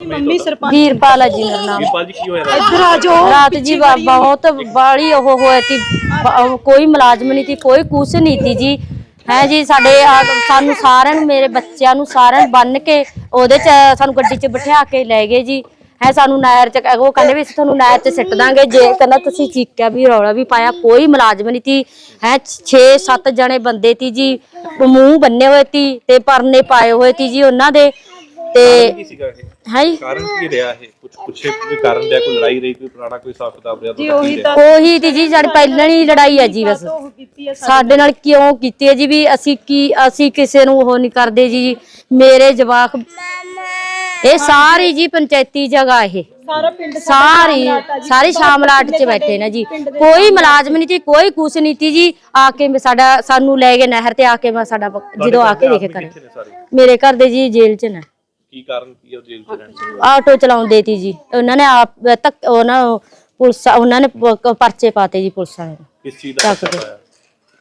Mummy sarpanch. Veerpal ਹੈ ਜੀ ਮੇਰਾ ਨਾਮ। ਵੀਰਪਾਲ ਜੀ ਕੀ ਹੋਇਆ? ਰਾਤ? ਇੱਧਰ ਆ ਜਾਓ ਰਾਤ ਜੀ ਬ- ਬਹੁਤ ਬਾਲੀ ਉਹ ਹੋਇਆ ਸੀ। ਕੋਈ ਮੁਲਾਜ਼ਮ ਨਹੀਂ ਸੀ ਕੋਈ ਕੁਛ ਨਹੀਂ ਸੀ ਜੀ। ਹੈ ਜੀ ਸਾਡੇ ਆ- ਸਾਨੂੰ ਸਾਰਿਆਂ ਨੂੰ ਮੇਰੇ ਬੱਚਿਆਂ ਨੂੰ ਸਾਰਿਆਂ ਨੂੰ ਬੰਨ ਕੇ ਉਹਦੇ ਚ ਸਾਨੂੰ ਗੱਡੀ ਚ ਬਿਠਾ ਕੇ ਲੈ ਗਏ ਜੀ। ਹੈ ਸਾਨੂੰ ਨਾਇਰ ਚ ਉਹ ਕਹਿੰਦੇ ਵੀ ਅਸੀਂ ਤੁਹਾਨੂੰ ਨਾਇਰ ਚ ਸਿੱਟ ਦਾਂਗੇ। ਜੇ ਕਹਿੰਦਾ ਤੁਸੀਂ ਚੀਕਿਆ ਵੀ ਰੌਲਾ ਵੀ ਪਾਇਆ ਕੋਈ ਮੁਲਾਜ਼ਮ ਨਹੀਂ ਸੀ। ਹੈ 6-7 ਜਣੇ ਬੰਦੇ ਸੀ ਜੀ। ਮੂੰਹ ਬੰਨੇ ਹੋਏ ਸੀ ਤੇ ਪਰਨੇ ਪਾਏ ਹੋਏ ਸੀ ਜੀ ਉਹਨਾਂ ਦੇ। ਤੇ ਕੀ ਸੀਗਾ ਇਹ? ਹੈ ਜੀ ਕਾਰਨ ਕੀ ਰਿਹਾ ਇਹ? ਕੁਝ ਪੁੱਛੇ ਕੋਈ ਕਾਰਨ ਰਿਹਾ ਕੋਈ ਲੜਾਈ ਰਹੀ ਕੋਈ ਪੁਰਾਣਾ ਕੋਈ ਹਿਸਾਬ ਕਿਤਾਬ ਰਿਹਾ ਜੀ ਉਹੀ ਤਾਂ ਉਹੀ ਤੀ ਜੀ ਸਾਡੀ ਪਹਿਲਾਂ ਹੀ ਲੜਾਈ ਹੈ ਜੀ ਬਸ। ਉਹ ਕੀਤੀ ਹੈ ਸਾਡੇ ਨਾਲ ਕਿਉਂ ਕੀਤੀ ਹੈ ਜੀ ਵੀ ਅਸੀਂ ਕੀ ਅਸੀਂ ਕਿਸੇ ਨੂੰ ਉਹ ਨਹੀਂ ਕਰਦੇ ਜੀ। ਮੇਰੇ ਜਵਾਕ ਇਹ ਸਾਰੀ ਜੀ ਪੰਚਾਇਤੀ ਜਗ੍ਹਾ ਇਹ। ਸਾਰਾ ਪਿੰਡ ਸਾਰੀ ਸਾਰੀ ਸ਼ਾਮਲਾਟ 'ਚ ਬੈਠੇ ਨੇ ਜੀ। ਕੋਈ ਮੁਲਾਜ਼ਮ ਨਹੀਂ ਸੀ ਕੋਈ ਕੁਛ ਨਹੀਂ ਸੀ ਜੀ। ਆ ਕੇ ਮੈਂ ਸਾਡਾ ਸਾਨੂੰ ਲੈ ਗਏ ਨਹਿਰ ਤੇ ਆ ਕੇ ਮੈਂ ਸਾਡਾ ਪ- ਜਦੋਂ ਆ ਕੇ ਦੇਖੇ ਕਰ ਮੇਰੇ ਘਰ ਦੇ ਜੀ ਜੇਲ੍ਹ 'ਚ ਨੇ। ਕੀ ਕਾਰਨ ਕੀ ਉਹ ਜੇਲ੍ਹ ਚ ਰਹਿਣ ਦਾ? ਆਟੋ ਚਲਾਉਂਦੇ ਸੀ ਜੀ। ਉਹਨਾਂ ਨੇ ਆਪ ਤੱਕ ਉਹਨਾਂ ਪੁਲਿਸ ਉਹਨਾਂ ਨੇ ਪ- ਪਰਚੇ ਪਾਤੇ ਜੀ ਪੁਲਿਸ ਵਾਲਿਆਂ ਨੇ। ਕਿਸ ਚੀਜ਼ ਦਾ ਪਤਾ ਕੇ। ਪਾਇਆ?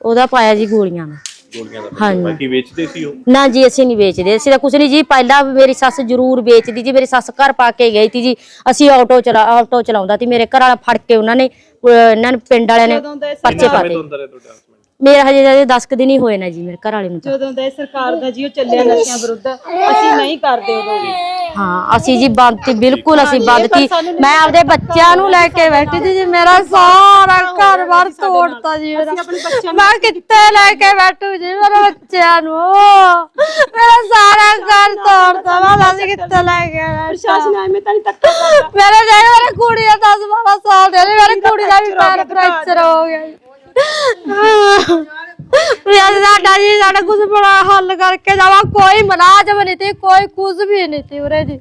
ਉਹਦਾ ਪਾਇਆ ਜੀ ਗੋਲੀਆਂ ਦਾ। ਗੋਲੀਆਂ ਦਾ ਹਾਂਜੀ। ਬਾਕੀ ਵੇਚਦੇ ਸੀ ਉਹ? ਨਾ ਜੀ ਅਸੀਂ ਨਹੀਂ ਵੇਚਦੇ। ਅਸੀਂ ਤਾਂ ਕੁਛ ਨਹੀਂ ਜੀ ਪਹਿਲਾਂ ਮੇਰੀ ਸੱਸ ਜ਼ਰੂਰ ਵੇਚਦੀ ਜੀ ਮੇਰੀ ਸੱਸ ਘਰ ਪਾ ਕੇ ਗਈ ਸੀ ਜੀ। ਅਸੀਂ ਆਟੋ ਚਲਾ ਆਟੋ ਚਲਾਉਂਦਾ ਸੀ ਮੇਰੇ ਘਰ ਵਾਲਾ ਫੜ ਕੇ ਉਹਨਾਂ ਨੇ ਅਹ ਇਹਨਾਂ ਨੇ ਪਿੰਡ ਵਾਲਿਆਂ ਨੇ ਪਰਚੇ ਪਾਤੇ। ਤੋਂ ਅੰਦਰ ਹੈ ਤੁਹਾਡਾ? husband? ਮੇਰੇ ਹਜੇ ਹਜੇ 10 ਕੁ ਦਿਨ ਹੀ ਹੋਏ ਨੇ ਜੀ ਮੇਰੇ ਘਰ ਵਾਲੇ ਨੂੰ ਤਾਂ। ਜਦੋਂ ਦਾ ਇਹ ਸਰਕਾਰ ਦਾ ਜੀ ਉਹ ਚੱਲਿਆ ਨਸ਼ਿਆਂ ਵਿਰੁੱਧ ਅਸੀਂ ਨਹੀਂ ਕਰਦੇ ਉਦੋਂ ਵੀ। ਹਾਂ ਅਸੀਂ ਜੀ ਬੰਦ ਤੀ ਬਿਲਕੁਲ ਅਸੀਂ ਬੰਦ ਤੀ ਮੈਂ ਆਪਦੇ ਬੱਚਿਆਂ ਨੂੰ ਲੈ ਕੇ ਬੈਠੀ ਸੀ ਜੀ ਮੇਰਾ ਸਾਰਾ ਘਰ-ਬਾਰ ਤੋੜਤਾ ਜੀ ਮੇਰਾ। ਮੈਂ ਕਿੱਥੇ ਲੈ ਕੇ ਬੈਠੂ ਜੀ ਮੇਰੇ ਬੱਚਿਆਂ ਨੂੰ? ਮੇਰਾ ਸਾਰਾ ਘਰ ਤੋੜਤਾ ਮੈਂ ਦੱਸ ਕਿੱਥੇ ਲੈ ਕੇ ਬੈਠਾ? ਪ੍ਰਸ਼ਾਸਨ ਐਵੇਂ ਤਾਂ ਨਹੀਂ ਕਰਦਾ। ਮੇਰੇ ਮੇਰੇ ਕੁੜੀ ਦਾ 10 12 ਸਾਲ ਦੇ ਮੇਰੇ ਕੁੜੀ ਦਾ ਵੀ ਪੈਰ ਫ੍ਰੈਕਚਰ ਹੋ ਗਿਆ ਜੀ। ਵੀ ਅੱਜ ਸਾਡਾ ਜੀ ਸਾਡਾ ਕੁਝ ਬੜਾ ਹੱਲ ਕਰਕੇ ਜਾਵਾ ਕੋਈ ਮੁਲਾਜ਼ਮ ਨਹੀਂ ਤੇ ਕੋਈ ਕੁਝ ਵੀ ਨਹੀਂ ਤੇ ਉਰੇ ਜੀ।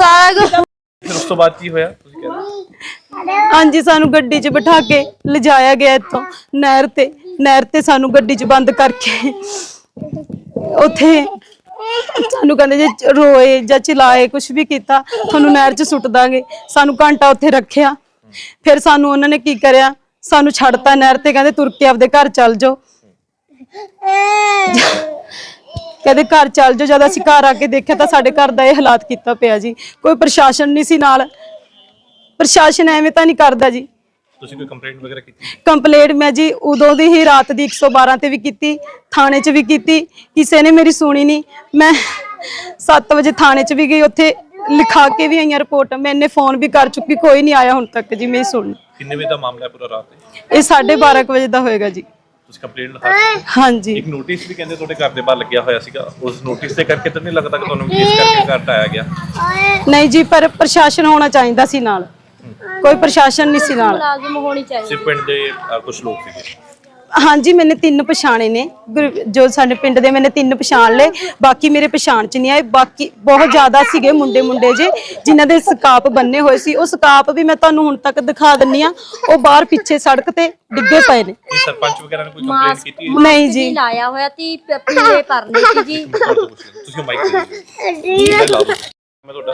ਸਾਰਾ ਕੁਛ ਫਿਰ ਉਸ ਤੋਂ ਬਾਅਦ ਕੀ ਹੋਇਆ? ਤੁਸੀਂ ਕਹਿੰਦੇ ਹਾਂਜੀ ਸਾਨੂੰ ਗੱਡੀ 'ਚ ਬਿਠਾ ਕੇ ਲਿਜਾਇਆ ਗਿਆ ਇੱਥੋਂ ਨਹਿਰ ਤੇ। ਨਹਿਰ ਤੇ ਸਾਨੂੰ ਗੱਡੀ 'ਚ ਬੰਦ ਕਰਕੇ ਉੱਥੇ ਸਾਨੂੰ ਕਹਿੰਦੇ ਜੇ ਰੋਏ ਜਾਂ ਚਿਲਾਏ ਕੁਝ ਵੀ ਕੀਤਾ ਤੁਹਾਨੂੰ ਨਹਿਰ 'ਚ ਸੁੱਟ ਦਾਂਗੇ। ਸਾਨੂੰ ਘੰਟਾ ਉੱਥੇ ਰੱਖਿਆ। ਫਿਰ ਸਾਨੂੰ ਉਹਨਾਂ ਨੇ ਕੀ ਕਰਿਆ? ਸਾਨੂੰ ਛੱਡਤਾ ਨਹਿਰ ਤੇ ਕਹਿੰਦੇ ਤੁਰ ਕੇ ਆਪਦੇ ਘਰ ਚੱਲ ਜਾਓ। ਕਹਿੰਦੇ ਘਰ ਚੱਲ ਜਾਓ ਜਦ ਅਸੀਂ ਘਰ ਆ ਕੇ ਦੇਖਿਆ ਤਾਂ ਸਾਡੇ ਘਰ ਦਾ ਇਹ ਹਾਲਾਤ ਕੀਤਾ ਪਿਆ ਜੀ। ਕੋਈ ਪ੍ਰਸ਼ਾਸਨ ਨਹੀਂ ਸੀ ਨਾਲ। ਪ੍ਰਸ਼ਾਸਨ ਐਵੇਂ ਤਾਂ ਨਹੀਂ ਕਰਦਾ ਜੀ। ਤੁਸੀਂ ਕੋਈ ਕੰਪਲੇਂਟ ਵਗੈਰਾ ਕੀਤੀ? ਕੰਪਲੇਂਟ ਮੈਂ ਜੀ ਉਦੋਂ ਦੀ ਹੀ ਰਾਤ ਦੀ 112 ਤੇ ਵੀ ਕੀਤੀ ਥਾਣੇ 'ਚ ਵੀ ਕੀਤੀ। ਕਿਸੇ ਨੇ ਮੇਰੀ ਸੁਣੀ ਨਹੀਂ। ਮੈਂ 7 ਵਜੇ ਥਾਣੇ 'ਚ ਵੀ ਗਈ ਉੱਥੇ ਲਿਖਾ ਕੇ ਵੀ ਆਈਆਂ ਰਿਪੋਰਟ। ਮੈਂ ਇਹਨੇ ਫੋਨ ਵੀ ਕਰ ਚੁੱਕੀ ਕੋਈ ਨਹੀਂ ਆਇਆ ਹੁਣ ਤੱਕ ਜੀ ਮੇਰੀ ਸੁਣ ਕਿੰਨੇ ਵਜੇ ਦਾ ਮਾਮਲਾ ਹੈ ਪੂਰਾ ਰਾਤ ਦੇ? ਇਹ 12:30 ਵਜੇ ਦਾ ਹੋਏਗਾ ਜੀ। ਤੁਸੀਂ ਕੰਪਲੇਂਟ ਲਿਖਾ ਹਾਂਜੀ। ਇੱਕ ਨੋਟਿਸ ਵੀ ਕਹਿੰਦੇ ਤੁਹਾਡੇ ਘਰ ਦੇ ਬਾਹਰ ਲੱਗਿਆ ਹੋਇਆ ਸੀਗਾ। ਉਸ ਨੋਟਿਸ ਦੇ ਕਰਕੇ ਤਾਂ ਨਹੀਂ ਲੱਗਦਾ ਕਿ ਤੁਹਾਨੂੰ ਕੇਸ ਕਰਕੇ ਘਰ ਆਇਆ ਗਿਆ? ਨਹੀਂ ਜੀ ਪਰ ਪ੍ਰਸ਼ਾਸਨ ਹੋਣਾ ਚਾਹੀਦਾ ਸੀ ਨਾਲ। ਕੋਈ ਪ੍ਰਸ਼ਾਸਨ ਨਹੀਂ ਸੀ ਨਾਲ। ਮੁਲਾਜ਼ਮ ਹੋਣੀ ਚਾਹੀਦੀ। ਸਿਰਫ ਪਿੰਡ ਦੇ ਕੁਝ ਲੋਕ ਸੀਗੇ। ਹਾਂਜੀ ਮੈਨੇ ਤਿੰਨ ਪਛਾਣੇ ਨੇ। ਗੁਰ- ਜੋ ਸਾਡੇ ਪਿੰਡ ਦੇ ਮੈਨੇ ਤਿੰਨ ਪਛਾਣ ਲਏ। ਬਾਕੀ ਮੇਰੇ ਪਛਾਣ ਚ ਨਹੀਂ ਆਏ। ਬਾਕੀ ਬਹੁਤ ਜ਼ਿਆਦਾ ਸੀਗੇ ਮੁੰਡੇ ਮੁੰਡੇ ਜੇ ਜਿਨ੍ਹਾਂ ਦੇ ਸਕਾਪ ਬੰਨੇ ਹੋਏ ਸੀ। ਉਹ ਸਕਾਪ ਵੀ ਮੈਂ ਤੁਹਾਨੂੰ ਹੁਣ ਤੱਕ ਦਿਖਾ ਦਿੰਨੀ ਆ। ਉਹ ਬਾਹਰ ਪਿੱਛੇ ਸੜਕ ਤੇ ਡਿੱਗੇ ਪਏ ਨੇ। ਸਰਪੰਚ ਵਗੈਰਾ ਨੇ ਕੋਈ ਕੰਪਲੇਂਟ ਕੀਤੀ ਹੈ ਨਹੀਂ ਜੀ। ਲਾਇਆ ਹੋਇਆ ਤੀ ਪ- ਪੀਲੇ ਪਰਨੇ ਸੀ ਜੀ। ਤੁਸੀਂ ਮਾਈਕ ਦੇ ਦਿਓ ਮੈਂ ਤੁਹਾਡਾ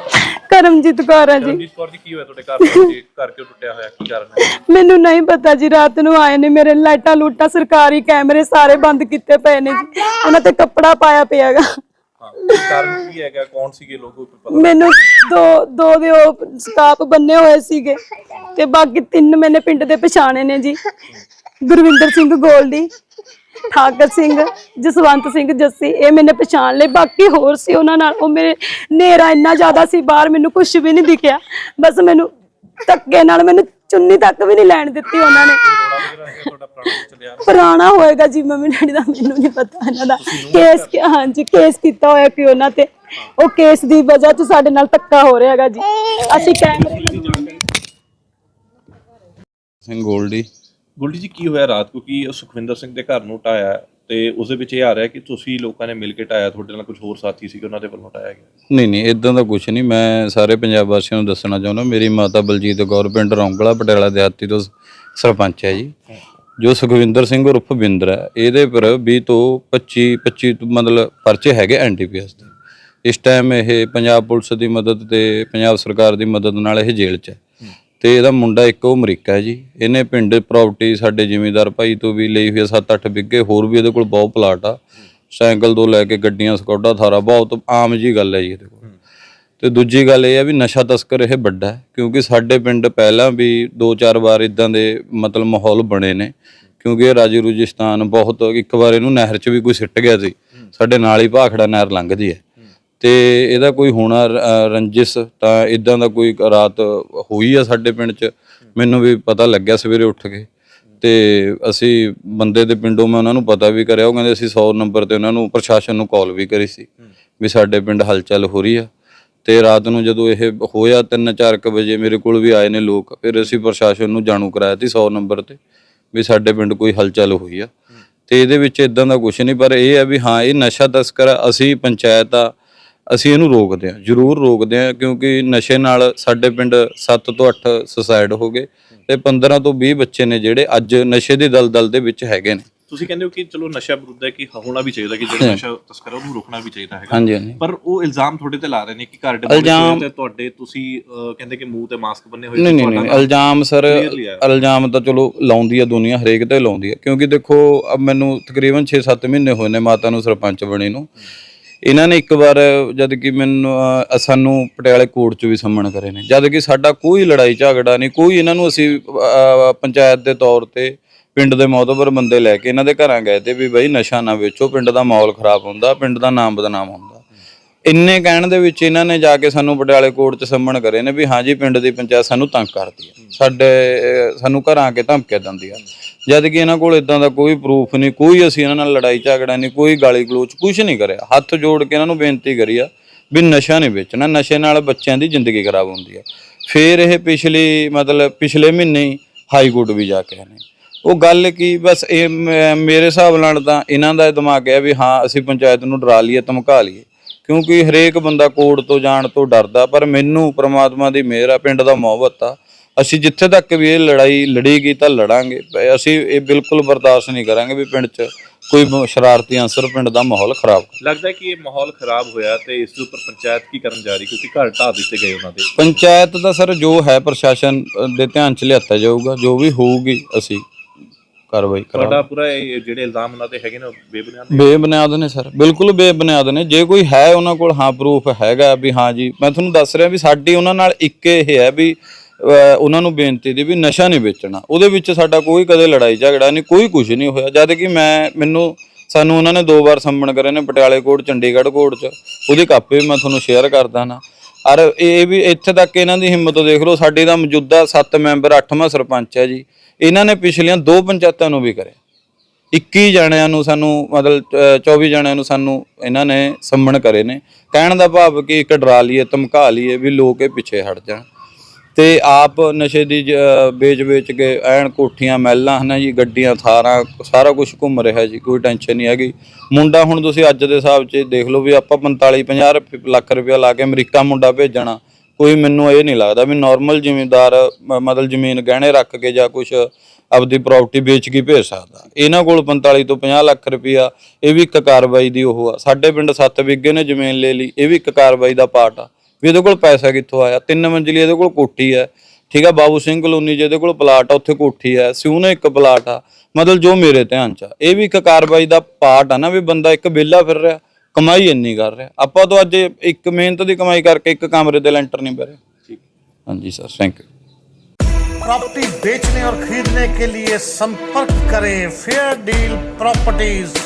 ਕਰਮਜੀਤ ਕੌਰ ਆ ਜੀ। ਰਣਜੀਤ ਕੌਰ ਜੀ ਕੀ ਹੋਇਆ ਤੁਹਾਡੇ ਘਰ ਦਾ? ਜੀ ਘਰ ਕਿਉਂ ਟੁੱਟਿਆ ਹੋਇਆ? ਕੀ ਕਾਰਨ ਹੈ? ਮੈਨੂੰ ਨਹੀਂ ਪਤਾ ਜੀ ਰਾਤ ਨੂੰ ਆਏ ਨੇ ਮੇਰੇ ਲਾਈਟਾਂ ਲੂਟਾਂ ਸਰਕਾਰੀ ਕੈਮਰੇ ਸਾਰੇ ਬੰਦ ਕੀਤੇ ਪਏ ਨੇ ਜੀ। ਉਹਨਾਂ ਤੇ ਕੱਪੜਾ ਪਾਇਆ ਪਿਆਗਾ ਹਾਂ ਕਾਰਨ ਕੀ ਹੈਗਾ? ਕੌਣ ਸੀਗੇ ਲੋਕ? ਕੋਈ ਪਤਾ ਮੈਨੂੰ ਦੋ ਦੋ ਦੇ ਉਹ ਸਕਾਪ ਬੰਨੇ ਹੋਏ ਸੀਗੇ ਤੇ ਬਾਕੀ ਤਿੰਨ ਮੈਨੇ ਪਿੰਡ ਦੇ ਪਛਾਣੇ ਨੇ ਜੀ। ਗੁਰਵਿੰਦਰ ਸਿੰਘ ਗੋਲਡੀ ਠਾਕਰ ਸਿੰਘ ਜਸਵੰਤ ਸਿੰਘ ਜੱਸੀ ਇਹ ਮੈਨੇ ਪਛਾਣ ਲਏ। ਬਾਕੀ ਹੋਰ ਸੀ ਉਹਨਾਂ ਨਾਲ। ਉਹ ਮੇਰੇ ਨੇਰਾ ਇੰਨਾ ਜ਼ਿਆਦਾ ਸੀ ਬਾਹਰ ਮੈਨੂੰ ਕੁਝ ਵੀ ਨਹੀਂ ਦਿਖਿਆ। ਬਸ ਮੈਨੂੰ ਧੱਕੇ ਨਾਲ ਮੈਨੂੰ ਚੁੰਨੀ ਤੱਕ ਵੀ ਨਹੀਂ ਲੈਣ ਦਿੱਤੀ ਉਹਨਾਂ ਨੇ। ਪ੍ਰਾਣਾ ਹੋਏਗਾ ਜੀ ਮੰਮੀ ਡੈਡੀ ਦਾ ਮੈਨੂੰ ਨਹੀਂ ਪਤਾ ਇਹਨਾਂ ਦਾ। ਕੇਸ ਕਿ- ਹਾਂਜੀ ਕੇਸ ਕੀਤਾ ਹੋਇਆ ਕਿ ਉਹਨਾਂ ਤੇ। ਉਹ ਕੇਸ ਦੀ ਵਜ੍ਹਾ ਤੋਂ ਸਾਡੇ ਨਾਲ ਧੱਕਾ ਹੋ ਰਿਹਾ ਹੈਗਾ ਜੀ। ਅਸੀਂ ਕੈਮਰੇ ਸਿੰਘ ਗੋਲਡੀ। ਗੁਲਡੀ ਜੀ, ਕੀ ਹੋਇਆ ਰਾਤ? ਕਿਉਂਕਿ ਸੁਖਵਿੰਦਰ ਸਿੰਘ ਦੇ ਘਰ ਨੂੰ ਟਾਇਆ ਤੇ ਉਸ ਦੇ ਵਿੱਚ ਇਹ ਆ ਰਿਹਾ ਕਿ ਤੁਸੀਂ ਲੋਕਾਂ ਨੇ ਮਿਲ ਕੇ ਟਾਇਆ, ਤੁਹਾਡੇ ਨਾਲ ਕੁਝ ਹੋਰ ਸਾਥੀ ਸੀਗੇ, ਉਹਨਾਂ ਦੇ ਵੱਲੋਂ ਟਾਇਆ ਗਿਆ? ਨਹੀਂ ਨਹੀਂ ਇਦਾਂ ਦਾ ਕੁਝ ਨਹੀਂ। ਮੈਂ ਸਾਰੇ ਪੰਜਾਬ ਵਾਸੀਆਂ ਨੂੰ ਦੱਸਣਾ ਚਾਹੁੰਦਾ, ਮੇਰੀ ਮਾਤਾ ਬਲਜੀਤ ਕੌਰ ਪਿੰਡ ਰੌਂਗਲਾ, ਪਟਿਆਲਾ ਦਿਹਾਤੀ ਤੋਂ ਸਰਪੰਚ ਹੈ ਜੀ। ਜੋ ਸੁਖਵਿੰਦਰ ਸਿੰਘ ਉਰਫ ਬਿੰਦਰ ਹੈ, ਇਹਦੇ ਪਰ 20 ਤੋਂ 25 25 ਮਤਲਬ ਪਰਚੇ ਹੈਗੇ ਐਨਡੀਪੀਐਸ ਦੇ। ਇਸ ਟਾਈਮ ਇਹ ਪੰਜਾਬ ਪੁਲਿਸ ਦੀ ਮਦਦ ਤੇ ਪੰਜਾਬ ਸਰਕਾਰ ਦੀ ਮਦਦ ਨਾਲ ਇਹ ਜੇਲ੍ਹ 'ਚ ਹੈ। ਤੇ ਇਹਦਾ ਮੁੰਡਾ ਇੱਕ ਉਹ ਅਮਰੀਕਾ ਹੈ ਜੀ। ਇਹਨੇ ਪਿੰਡ ਪ੍ਰਾਪਰਟੀ ਸਾਡੇ ਜ਼ਿਮੀਂਦਾਰ ਭਾਈ ਤੋਂ ਵੀ ਲਈ ਹੋਈ 7-8 ਬਿੱਗੇ ਹੋਰ ਵੀ ਇਹਦੇ ਕੋਲ ਬਹੁਤ ਪਲਾਟ ਆ। ਸਾਈਕਲ ਤੋਂ ਲੈ ਕੇ ਗੱਡੀਆਂ ਸਕੌਡਾ ਥਾਰਾ, ਬਹੁਤ ਆਮ ਜੀ ਗੱਲ ਹੈ ਜੀ ਇਹਦੇ ਕੋਲ। ਤੇ ਦੂਜੀ ਗੱਲ ਇਹ ਆ ਵੀ ਨਸ਼ਾ ਤਸਕਰ ਇਹ ਵੱਡਾ ਕਿਉਂਕਿ ਸਾਡੇ ਪਿੰਡ ਪਹਿਲਾਂ ਵੀ ਦੋ ਚਾਰ ਵਾਰ ਇਦਾਂ ਦੇ ਮਤਲਬ ਮਾਹੌਲ ਬਣੇ ਨੇ। ਕਿਉਂਕਿ ਇਹ ਰਾਜੀ ਰੁਜਿਸਤਾਨ ਬਹੁਤ ਇੱਕ ਵਾਰ ਇਹਨੂੰ ਨਹਿਰ 'ਚ ਵੀ ਕੋਈ ਸਿੱਟ ਗਿਆ ਸੀ। ਸਾਡੇ ਨਾਲ ਹੀ ਭਾਖੜਾ ਨਹਿਰ ਲੰਘਦੀ ਹੈ। ਤੇ ਇਹਦਾ ਕੋਈ ਹੋਣਾ ਰੰਜਿਸ਼ ਤਾਂ ਇਦਾਂ ਦਾ ਕੋਈ ਰਾਤ ਹੋਈ ਆ ਸਾਡੇ ਪਿੰਡ 'ਚ, ਮੈਨੂੰ ਵੀ ਪਤਾ ਲੱਗਿਆ ਸਵੇਰੇ ਉੱਠ ਕੇ। ਤੇ ਅਸੀਂ ਬੰਦੇ ਦੇ ਪਿੰਡੋਂ ਮੈਂ ਉਹਨਾਂ ਨੂੰ ਪਤਾ ਵੀ ਕਰਿਆ, ਉਹ ਕਹਿੰਦੇ ਅਸੀਂ 100 ਨੰਬਰ ਤੇ ਉਹਨਾਂ ਨੂੰ, ਪ੍ਰਸ਼ਾਸਨ ਨੂੰ ਕਾਲ ਵੀ ਕਰੀ ਸੀ ਵੀ ਸਾਡੇ ਪਿੰਡ ਹਲਚਲ ਹੋ ਰਹੀ ਆ। ਤੇ ਰਾਤ ਨੂੰ ਜਦੋਂ ਇਹ ਹੋਇਆ 3-4 ਵਜੇ ਮੇਰੇ ਕੋਲ ਵੀ ਆਏ ਨੇ ਲੋਕ, ਫਿਰ ਅਸੀਂ ਪ੍ਰਸ਼ਾਸਨ ਨੂੰ ਜਾਣੂ ਕਰਾਇਆ ਸੀ 100 ਨੰਬਰ ਤੇ ਵੀ ਸਾਡੇ ਪਿੰਡ ਕੋਈ ਹਲਚਲ ਹੋਈ ਆ। ਤੇ ਇਹਦੇ ਵਿੱਚ ਇਦਾਂ ਦਾ ਕੁਝ ਨਹੀਂ, ਪਰ ਇਹ ਆ ਵੀ ਹਾਂ, ਇਹ ਨਸ਼ਾ ਤਸਕਰ ਅਸੀਂ ਪੰਚਾਇਤ ਆ ਅਸੀਂ ਇਹਨੂੰ ਰੋਕਦੇ ਹਾਂ ਜ਼ਰੂਰ ਰੋਕਦੇ ਹਾਂ ਕਿਉਂਕਿ ਨਸ਼ੇ ਨਾਲ ਸਾਡੇ ਪਿੰਡ 7 ਤੋਂ 8 ਸੁਸਾਇਡ ਹੋ ਗਏ ਤੇ 15 ਤੋਂ 20 ਬੱਚੇ ਨੇ ਜਿਹੜੇ ਅੱਜ ਨਸ਼ੇ ਦੀ ਦਲਦਲ ਦੇ ਵਿੱਚ ਹੈਗੇ ਨੇ। ਤੁਸੀਂ ਕਹਿੰਦੇ ਹੋ ਕਿ ਚਲੋ ਨਸ਼ਾ ਵਿਰੁੱਧ ਹੈ ਕਿ ਹੋਣਾ ਵੀ ਚਾਹੀਦਾ ਕਿ ਜਿਹੜਾ ਨਸ਼ਾ ਤਸਕਰ ਉਹਨੂੰ ਰੋਕਣਾ ਵੀ ਚਾਹੀਦਾ ਹੈਗਾ। ਹਾਂਜੀ ਹਾਂਜੀ। ਪਰ ਉਹ ਇਲਜ਼ਾਮ ਤੁਹਾਡੇ ਤੇ ਲਾ ਰਹੇ ਨੇ ਕਿ ਘਰ ਹੋਏ ਤੇ ਤੁਹਾਡੇ ਤੁਸੀਂ ਕਹਿੰਦੇ ਕਿ ਮੂੰਹ ਤੇ ਮਾਸਕ ਬੰਨੇ ਹੋਏ ਨਹੀਂ ਨਹੀਂ ਇਲਜ਼ਾਮ ਸਰ। ਇਲਜ਼ਾਮ ਤਾਂ ਚਲੋ ਲਾਉਂਦੀ ਆ ਦੁਨੀਆ ਹਰੇਕ ਤੇ ਲਾਉਂਦੀ ਆ ਕਿਉਂਕਿ ਦੇਖੋ ਮੈਨੂੰ ਤਕਰੀਬਨ 6-7 ਮਹੀਨੇ ਹੋਏ ਨੇ ਮਾਤਾ ਨੂੰ ਸਰਪੰਚ ਬਣੇ ਨੂੰ। ਇਹਨਾਂ ਨੇ ਇੱਕ ਵਾਰ ਜਦ ਕਿ ਮੈਨੂੰ ਅਹ, ਸਾਨੂੰ ਪਟਿਆਲੇ ਕੋਰਟ 'ਚ ਵੀ ਸੰਮਣ ਕਰੇ ਨੇ। ਜਦ ਕਿ ਸਾਡਾ ਕੋਈ ਲੜਾਈ ਝਗੜਾ ਨਹੀਂ ਕੋਈ ਇਹਨਾਂ ਨੂੰ ਅਸੀਂ ਅਹ, ਪੰਚਾਇਤ ਦੇ ਤੌਰ ਤੇ ਪਿੰਡ ਦੇ ਮੌਤਬਰ ਬੰਦੇ ਲੈ ਕੇ ਇਹਨਾਂ ਦੇ ਘਰਾਂ ਗਏ ਤੇ ਵੀ ਬਈ ਨਸ਼ਾ ਨਾ ਵੇਚੋ ਪਿੰਡ ਦਾ ਮਾਹੌਲ ਖਰਾਬ ਹੁੰਦਾ ਪਿੰਡ ਦਾ ਨਾਮ ਬਦਨਾਮ ਹੁੰਦਾ। ਇੰਨੇ ਕਹਿਣ ਦੇ ਵਿੱਚ ਇਹਨਾਂ ਨੇ ਜਾ ਕੇ ਸਾਨੂੰ ਪਟਿਆਲੇ ਕੋਰਟ 'ਚ ਸੰਮਣ ਕਰੇ ਨੇ ਵੀ ਹਾਂਜੀ ਪਿੰਡ ਦੀ ਪੰਚਾਇਤ ਸਾਨੂੰ ਤੰਗ ਕਰਦੀ ਹੈ। ਸਾਡੇ ਸਾਨੂੰ ਘਰਾਂ ਆ ਕੇ ਧਮਕੀਆਂ ਦਿੰਦੀ ਆ। ਜਦ ਕਿ ਇਹਨਾਂ ਕੋਲ ਇਦਾਂ ਦਾ ਕੋਈ ਪ੍ਰੂਫ ਨਹੀਂ ਕੋਈ ਅਸੀਂ ਇਹਨਾਂ ਨਾਲ ਲੜਾਈ ਝਗੜਾ ਨਹੀਂ ਕੋਈ ਗਾਲੀ ਗਲੋਚ ਕੁਝ ਨਹੀਂ ਕਰਿਆ। ਹੱਥ ਜੋੜ ਕੇ ਇਹਨਾਂ ਨੂੰ ਬੇਨਤੀ ਕਰੀ ਆ ਵੀ ਨਸ਼ਾ ਨਹੀਂ ਵੇਚਣਾ ਨਸ਼ੇ ਨਾਲ ਬੱਚਿਆਂ ਦੀ ਜ਼ਿੰਦਗੀ ਖਰਾਬ ਹੁੰਦੀ ਆ। ਫਿਰ ਇਹ ਪਿਛਲੀ ਮਤਲਬ ਪਿਛਲੇ ਮਹੀਨੇ ਹੀ ਹਾਈ ਕੋਰਟ ਵੀ ਜਾ ਕੇ ਨੇ। ਉਹ ਗੱਲ ਕੀ ਬਸ ਇਹ ਮੇਰੇ ਹਿਸਾਬ ਨਾਲ ਤਾਂ ਇਹਨਾਂ ਦਾ ਦਿਮਾਗ ਹੈ ਵੀ ਹਾਂ ਅਸੀਂ ਪੰਚਾਇਤ ਨੂੰ ਡਰਾ ਲਈਏ ਧਮਕਾ ਲਈਏ। ਕਿਉਂਕਿ ਹਰੇਕ ਬੰਦਾ ਕੋਰਟ ਤੋਂ ਜਾਣ ਤੋਂ ਡਰਦਾ ਪਰ ਮੈਨੂੰ ਪ੍ਰਮਾਤਮਾ ਦੀ ਮਿਹਰ ਆ ਪਿੰਡ ਦਾ ਮੁਹੱਬਤ ਆ। ਅਸੀਂ ਜਿੱਥੇ ਤੱਕ ਵੀ ਇਹ ਲੜਾਈ ਲੜੀਗੀ ਤਾਂ ਲੜਾਂਗੇ। ਅਸੀਂ ਇਹ ਬਿਲਕੁਲ ਬਰਦਾਸ਼ਤ ਨਹੀਂ ਕਰਾਂਗੇ ਵੀ ਪਿੰਡ 'ਚ ਕੋਈ ਸ਼ਰਾਰਤੀ ਅੰਸਰ ਪਿੰਡ ਦਾ ਮਾਹੌਲ ਖਰਾਬ ਕਰੇ। ਲੱਗਦਾ ਕਿ ਇਹ ਮਾਹੌਲ ਖਰਾਬ ਹੋਇਆ ਤੇ ਇਸ ਦੇ ਉੱਪਰ ਪੰਚਾਇਤ ਕੀ ਕਰਨ ਜਾ ਰਹੀ? ਕਿਉਂਕਿ ਘਰ ਢਾਹ ਦਿੱਤੇ ਗਏ ਉਹਨਾਂ ਦੇ। ਪੰਚਾਇਤ ਦਾ ਸਰ ਜੋ ਹੈ ਪ੍ਰਸ਼ਾਸਨ ਦੇ ਧਿਆਨ 'ਚ ਲਿਆਤਾ ਜਾਊਗਾ ਜੋ ਵੀ ਹੋਊਗੀ ਅਸੀਂ ਕਾਰਵਾਈ ਕਰਾਂਗੇ। ਤੁਹਾਡਾ ਪੂਰਾ ਇਹ ਜਿਹੜੇ ਇਲਜ਼ਾਮ ਉਹਨਾਂ ਤੇ ਹੈਗੇ ਨੇ ਉਹ ਬੇਬੁਨਿਆਦ ਨੇ? ਬੇਬੁਨਿਆਦ ਨੇ ਸਰ ਬਿਲਕੁਲ ਬੇਬੁਨਿਆਦ ਨੇ। ਜੇ ਕੋਈ ਹੈ ਉਹਨਾਂ ਕੋਲ ਹਾਂ ਪ੍ਰੂਫ ਹੈਗਾ ਵੀ ਹਾਂ ਜੀ। ਮੈਂ ਤੁਹਾਨੂੰ ਦੱਸ ਰਿਹਾ ਵੀ ਸਾਡੀ ਉਹਨਾਂ ਨਾਲ ਇੱਕ ਇਹ ਹੈ ਵੀ ਅਹ, ਉਹਨਾਂ ਨੂੰ ਬੇਨਤੀ ਦੀ ਵੀ ਨਸ਼ਾ ਨਹੀਂ ਵੇਚਣਾ। ਉਹਦੇ ਵਿੱਚ ਸਾਡਾ ਕੋਈ ਕਦੇ ਲੜਾਈ ਝਗੜਾ ਨਹੀਂ ਕੋਈ ਕੁਝ ਨਹੀਂ ਹੋਇਆ। ਜਦ ਕਿ ਮੈਂ ਮੈਨੂੰ ਸਾਨੂੰ ਉਹਨਾਂ ਨੇ ਦੋ ਵਾਰ ਸੰਮਣ ਕਰੇ ਨੇ ਪਟਿਆਲੇ ਕੋਰਟ ਚੰਡੀਗੜ੍ਹ ਕੋਰਟ 'ਚ। ਉਹਦੀ ਕਾਪੀ ਵੀ ਮੈਂ ਤੁਹਾਨੂੰ ਸ਼ੇਅਰ ਕਰਦਾ ਨਾ। ਔਰ ਇਹ ਵੀ ਇੱਥੇ ਤੱਕ ਇਹਨਾਂ ਦੀ ਹਿੰਮਤ ਦੇਖ ਲਓ, ਸਾਡੀ ਦਾ ਮੌਜੂਦਾ 7 ਮੈਂਬਰ 8ਵਾਂ ਸਰਪੰਚ ਹੈ ਜੀ। ਇਹਨਾਂ ਨੇ ਪਿਛਲੀਆਂ ਦੋ ਪੰਚਾਇਤਾਂ ਨੂੰ ਵੀ ਕਰਿਆ। 21 ਜਣਿਆਂ ਨੂੰ ਸਾਨੂੰ, ਮਤਲਬ, ਅਹ 24 ਜਣਿਆਂ ਨੂੰ ਸਾਨੂੰ ਇਹਨਾਂ ਨੇ ਸੰਮਣ ਕਰੇ ਨੇ। ਕਹਿਣ ਦਾ ਭਾਵ ਕਿ ਇੱਕ ਡਰਾ ਲਈਏ, ਧਮਕਾ ਲਈਏ ਵੀ ਲੋਕ ਇਹ ਪਿੱਛੇ ਹਟ ਜਾਣ। ਤੇ ਆਪ ਨਸ਼ੇ ਦੀ ਜ- ਵੇਚ ਵੇਚ ਕੇ ਐਨ ਕੋਠੀਆਂ, ਮਹਿਲਾਂ, ਹਨਾ ਜੀ, ਗੱਡੀਆਂ, ਥਾਰਾਂ, ਸਾਰਾ ਕੁਝ ਘੁੰਮ ਰਿਹਾ ਜੀ, ਕੋਈ ਟੈਨਸ਼ਨ ਨਹੀਂ ਹੈਗੀ। ਮੁੰਡਾ ਹੁਣ ਤੁਸੀਂ ਅੱਜ ਦੇ ਹਿਸਾਬ 'ਚ ਦੇਖ ਲਓ ਵੀ ਆਪਾਂ 45 50 ਰੁਪਏ- ਲੱਖ ਰੁਪਇਆ ਲਾ ਕੇ ਅਮਰੀਕਾ ਮੁੰਡਾ ਭੇਜਣਾ, ਕੋਈ ਮੈਨੂੰ ਇਹ ਨਹੀਂ ਲੱਗਦਾ ਵੀ ਨਾਰਮਲ ਜ਼ਿਮੀਂਦਾਰ, ਮ- ਮਤਲਬ ਜ਼ਮੀਨ ਗਹਿਣੇ ਰੱਖ ਕੇ ਜਾਂ ਕੁਝ ਆਪਦੀ ਪ੍ਰਾਪਰਟੀ ਵੇਚ ਕੇ ਭੇਜ ਸਕਦਾ। ਇਹਨਾਂ ਕੋਲ 45 ਤੋਂ 50 ਲੱਖ ਰੁਪਇਆ, ਇਹ ਵੀ ਇੱਕ ਕਾਰਵਾਈ ਦੀ ਉਹ ਆ। ਸਾਡੇ ਪਿੰਡ 7 ਵਿਗੇ ਨੇ ਜ਼ਮੀਨ ਲੈ ਲਈ, ਇਹ ਵੀ ਇੱਕ ਕਾਰਵਾਈ ਦਾ ਪਾਰਟ ਆ। ਵੀ ਇਹਦੇ ਕੋਲ ਪੈਸਾ ਕਿੱਥੋਂ ਆਇਆ ਤਿੰਨ ਮੰਜ਼ਲੀ ਇਹਦੇ ਕੋਲ ਕੋਠੀ ਹੈ ਠੀਕ ਆ ਬਾਬੂ ਸਿੰਘ ਕਲੋਨੀ ਜਿਹਦੇ ਕੋਲ ਪਲਾਟ ਆ ਉੱਥੇ ਕੋਠੀ ਹੈ ਸਿਉਨੇ ਇੱਕ ਪਲਾਟ ਆ ਮਤਲਬ ਜੋ ਮੇਰੇ ਧਿਆਨ ਚ ਆ ਇਹ ਵੀ ਇੱਕ ਕਾਰਵਾਈ ਦਾ ਪਾਰਟ ਆ ਨਾ ਵੀ ਬੰਦਾ ਇੱਕ ਵਿਹਲਾ ਫਿਰ ਰਿਹਾ ਕਮਾਈ ਇੰਨੀ ਕਰ ਰਿਹਾ ਆਪਾਂ ਤੋਂ ਅੱਜ ਇੱਕ ਮਿਹਨਤ ਦੀ ਕਮਾਈ ਕਰਕੇ ਇੱਕ ਕਮਰੇ ਦੇ ਲੈਂਟਰ ਨਹੀਂ ਭਰੇ ਠੀਕ ਹਾਂਜੀ ਸਰ ਥੈਂਕ ਯੂ प्रॉपर्टी बेचने और खरीदने के लिए संपर्क करें फेयर डील प्रॉपर्टीज